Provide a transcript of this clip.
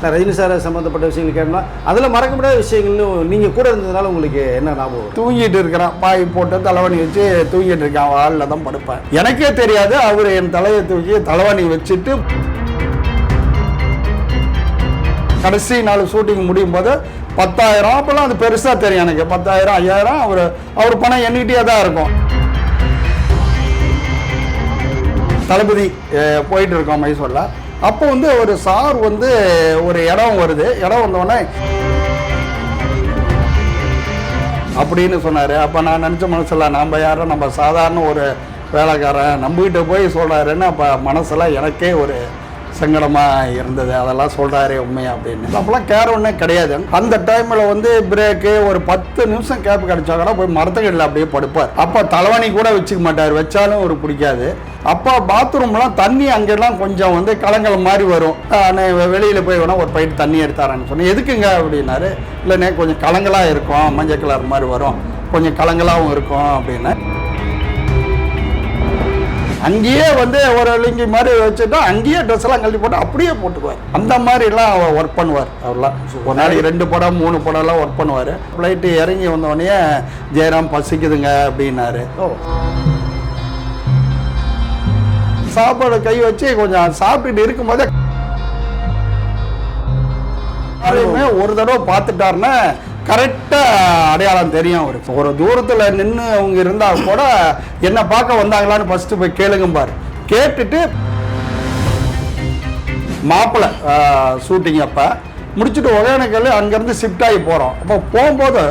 நான் ரஜினி சார் சம்மந்தப்பட்ட விஷயங்கள் கேட்டோம்னா அதில் மறக்க முடியாத விஷயங்கள்னு நீங்கள் கூட இருந்ததுனால உங்களுக்கு என்ன ஞாபகம் தூங்கிட்டு இருக்கிறான். பாய் போட்டு தலைவணி வச்சு தூங்கிட்டு இருக்கான். ஆளில் தான் படுப்பேன். எனக்கே தெரியாது அவர் என் தலையை தூக்கி தலைவணி வச்சுட்டு கடைசி நாள் ஷூட்டிங் முடியும் போது பத்தாயிரம். அப்போல்லாம் அது பெருசாக தெரியும் எனக்கு. பத்தாயிரம் ஐயாயிரம் அவர் அவர் பணம் எண்ணிக்கிட்டே தான் இருக்கும். தளபதி போயிட்டு இருக்கோம் மைசூரில். அப்போ வந்து ஒரு சார் வந்து ஒரு இடம் வருது. இடம் வந்தோடனே அப்படின்னு சொன்னார். அப்போ நான் நினச்ச மனசில் நம்ம யாரும் நம்ம சாதாரண ஒரு வேலைக்காரன் நம்பிக்கிட்டு போய் சொல்கிறாருன்னு அப்போ மனசில் எனக்கே ஒரு சங்கடமாக இருந்தது. அதெல்லாம் சொல்கிறாரே உண்மையா அப்படின்னு. அப்போல்லாம் கேர் ஒன்றே கிடையாது. அந்த டைமில் வந்து பிரேக்கு ஒரு பத்து நிமிஷம் கேப் கிடைச்சா கூட போய் மரத்துக்கடியில் அப்படியே படுப்பார். அப்போ தலைவணி கூட வச்சுக்க மாட்டார். வச்சாலும் ஒரு பிடிக்காது. அப்போ பாத்ரூம்லாம் தண்ணி அங்கெல்லாம் கொஞ்சம் வந்து கலங்கல் மாதிரி வரும். வெளியில் போய் வேணால் ஒரு பைட்டு தண்ணி எடுத்தாரான்னு சொன்னேன். எதுக்குங்க? அப்படின்னாரு. இல்லைண்ணே கொஞ்சம் கலங்கலாக இருக்கும். மஞ்சள் கலர் மாதிரி வரும். கொஞ்சம் கலங்கலாகவும் இருக்கும். அப்படின்னு. அங்கேயே வந்து ஒரு லிங்கி மாதிரி வச்சுட்டா அங்கேயே ட்ரெஸ் எல்லாம் கழட்டி போட்டு அப்படியே போட்டுக்குவார். அந்த மாதிரிலாம் ஒர்க் பண்ணுவார். அவர்லாம் ஒரு நாளைக்கு ரெண்டு படம் மூணு படம்லாம் ஒர்க் பண்ணுவார். ஃப்ளைட்டு இறங்கி வந்தோடனே ஜெயராம் பசிக்குதுங்க அப்படின்னாரு. சாப்பாடு கை வச்சு கொஞ்சம் சாப்பிட்டுட்டு இருக்கும்போதே யாரையுமே ஒரு தடவை பார்த்துட்டாருன்னா கரெக்டாக அடையாளம் தெரியும் அவருக்கு ஒரு தூரத்தில் நின்று அவங்க இருந்தால் கூட என்ன பார்க்க வந்தாங்களான்னு ஃபஸ்ட்டு போய் கேளுங்க பாரு. கேட்டுட்டு மாப்பிள்ளை ஷூட்டிங் அப்போ முடிச்சுட்டு ஒகேனக்கல் அங்கேருந்து ஷிஃப்ட் ஆகி போகிறோம் அப்போ போகும்போது